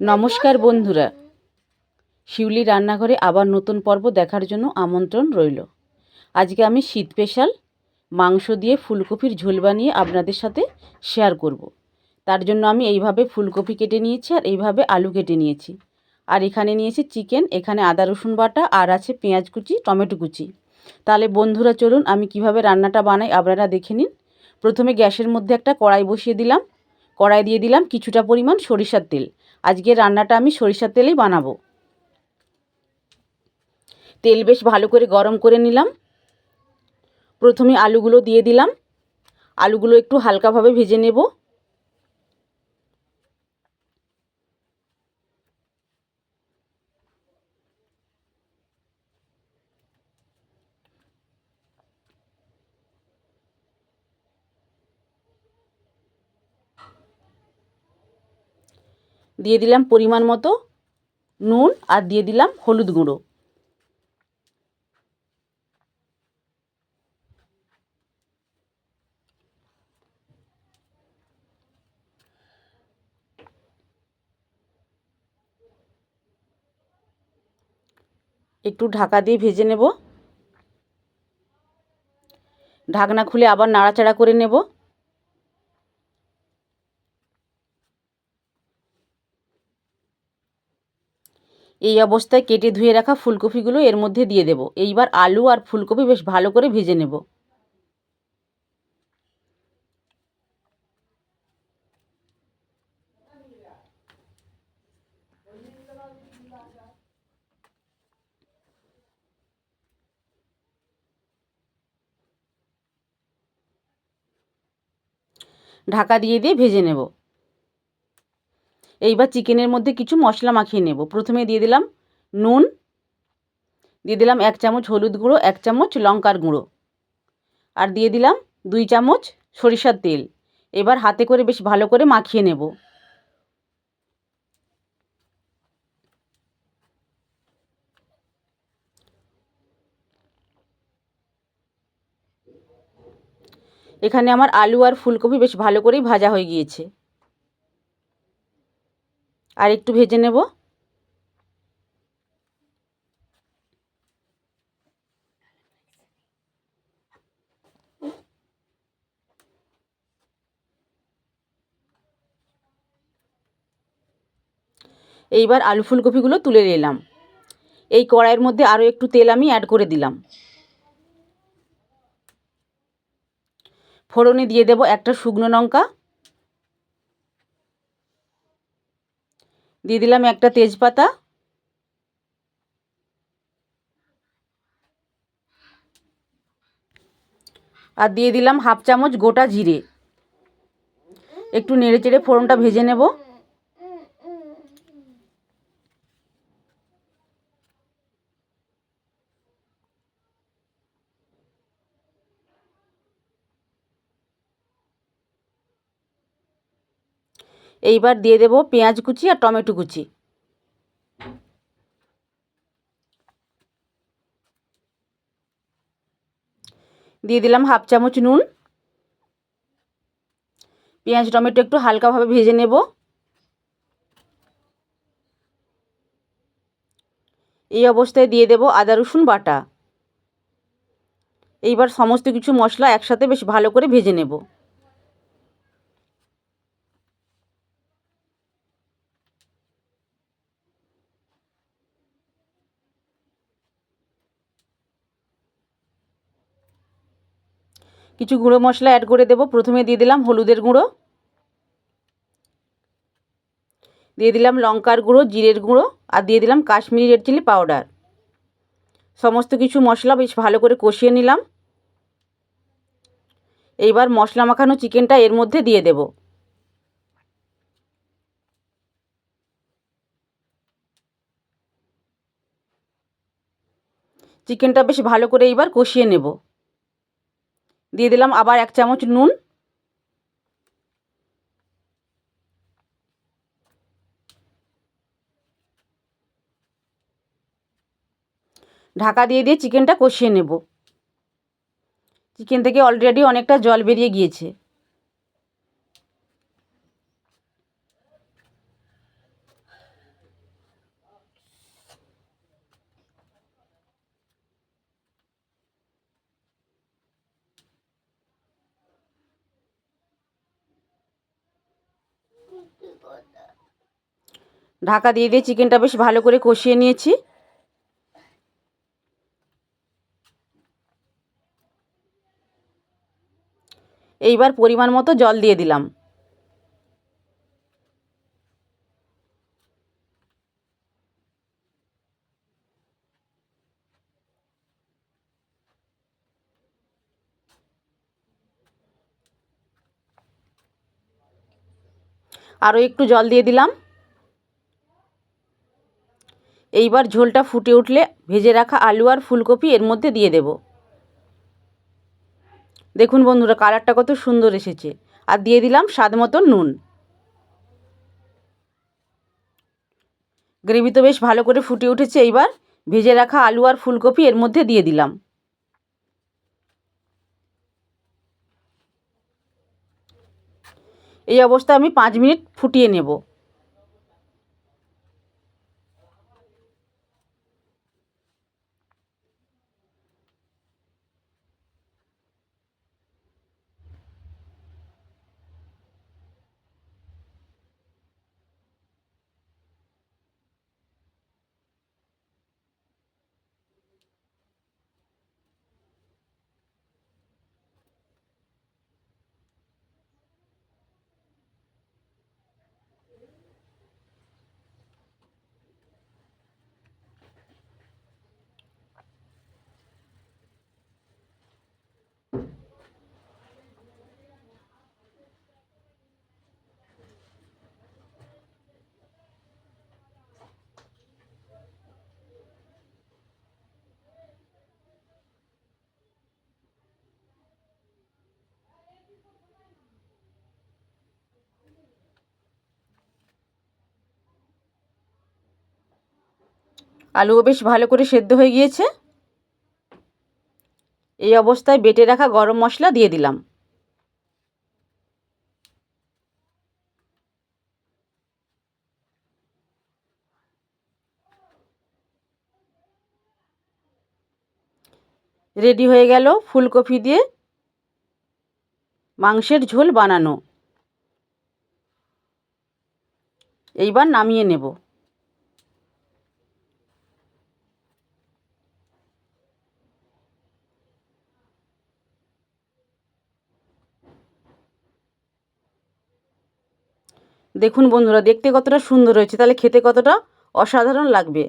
নমস্কার বন্ধুরা। শিউলি রান্নাঘরে আবার নতুন পর্ব দেখার জন্য আমন্ত্রণ রইল। আজকে আমি শীত স্পেশাল মাংস দিয়ে ফুলকপির ঝোল বানিয়ে আপনাদের সাথে শেয়ার করব। তার জন্য আমি এইভাবে ফুলকপি কেটে নিয়েছি আর এইভাবে আলু কেটে নিয়েছি। আর এখানে নিয়েছি চিকেন, এখানে আদা রসুন বাটা আর আছে পেঁয়াজ কুচি, টমেটো কুচি। তাহলে বন্ধুরা চলুন আমি কীভাবে রান্নাটা বানাই আপনারা দেখে নিন। প্রথমে গ্যাসের মধ্যে একটা কড়াই বসিয়ে দিলাম। কড়াই দিয়ে দিলাম কিছুটা পরিমাণ সরিষার তেল। আজকে রান্নাটা আমি সরিষার তেলেই বানাবো। তেল বেশ ভালো করে গরম করে নিলাম। প্রথমে আলুগুলো দিয়ে দিলাম। আলুগুলো একটু হালকাভাবে ভেজে নেব। দিয়ে দিলাম পরিমাণ মতো নুন আর দিয়ে দিলাম হলুদ গুঁড়ো। একটু ঢাকা দিয়ে ভেজে নেব। ঢাকনা খুলে আবার নাড়াচাড়া করে নেব। এই অবস্থায় কেটে ধুয়ে রাখা ফুলকপিগুলো এর মধ্যে দিয়ে দেব। এইবার আলু আর ফুলকপি বেশ ভালো করে ভেজে নেব। ঢাকা দিয়ে দিয়ে ভেজে নেব। এইবার চিকেনের মধ্যে কিছু মশলা মাখিয়ে নেব। প্রথমে দিয়ে দিলাম নুন, দিয়ে দিলাম এক চামচ হলুদ গুঁড়ো, এক চামচ লঙ্কার গুঁড়ো আর দিয়ে দিলাম দুই চামচ সরিষার তেল। এবার হাতে করে বেশ ভালো করে মাখিয়ে নেব। এখানে আমার আলু আর ফুলকপি বেশ ভালো করেই ভাজা হয়ে গিয়েছে। আর একটু ভেজে নেব। এইবার আলু ফুলকপিগুলো তুলে নিলাম। এই কড়াইয়ের মধ্যে আরও একটু তেল আমি অ্যাড করে দিলাম। ফোড়নে দিয়ে দেব একটা শুকনো লঙ্কা দিয়ে দিলাম একটা তেজপাতা। আর দিয়ে দিলাম হাফ চামচ গোটা জিরে। একটু নেড়ে চেড়ে ফোড়নটা ভেজে নেব। এইবার দিয়ে দেব পেঁয়াজ কুচি আর টমেটো কুচি। দিয়ে দিলাম হাফ চামচ নুন। পেঁয়াজ, টমেটো একটু হালকাভাবে ভেজে নেব। এই অবস্থায় দিয়ে দেব আদা, রসুন বাটা। এইবার সমস্ত কিছু মশলা একসাথে বেশ ভালো করে ভেজে নেব। কিছু গুঁড়ো মশলা অ্যাড করে দেব। প্রথমে দিয়ে দিলাম হলুদের গুঁড়ো। দিয়ে দিলাম লঙ্কার গুঁড়ো, জিরের গুঁড়ো আর দিয়ে দিলাম কাশ্মীরি রেড চিলি পাউডার সমস্ত কিছু মশলা বেশ ভালো করে কষিয়ে নিলাম। এইবার মশলা মাখানো চিকেনটা এর মধ্যে দিয়ে দেব। চিকেনটা বেশ ভালো করে এইবার কষিয়ে নেব। দিয়ে দিলাম আবার এক চামচ নুন। ঢাকা দিয়ে দিয়ে চিকেনটা কষিয়ে নেব। চিকেন থেকে অলরেডি অনেকটা জল বেরিয়ে গিয়েছে। ঢাকা দিয়ে দিয়ে চিকেনটা বেশ ভালো করে কষিয়ে নিয়েছি। এইবার পরিমাণ মতো জল দিয়ে দিলাম। আরও একটু জল দিয়ে দিলাম। এইবার ঝোলটা ফুটে উঠলে ভেজে রাখা আলু আর ফুলকপি এর মধ্যে দিয়ে দেব। দেখুন বন্ধুরা, কালারটা কত সুন্দর এসেছে। আর দিয়ে দিলাম স্বাদ মতো নুন। গ্রেভি তো বেশ ভালো করে ফুটে উঠেছে এইবার। ভেজে রাখা আলু আর ফুলকপি এর মধ্যে দিয়ে দিলাম। এই অবস্থায় আমি পাঁচ মিনিট ফুটিয়ে নেব। আলুও বেশ ভালো করে সেদ্ধ হয়ে গিয়েছে। এই অবস্থায় বেটে রাখা গরম মশলা দিয়ে দিলাম। রেডি হয়ে গেল ফুলকপি দিয়ে মাংসের ঝোল বানানো। এইবার নামিয়ে নেব। দেখুন বন্ধুরা দেখতে কতটা সুন্দর হয়েছে। তাহলে খেতে কতটা অসাধারণ লাগবে।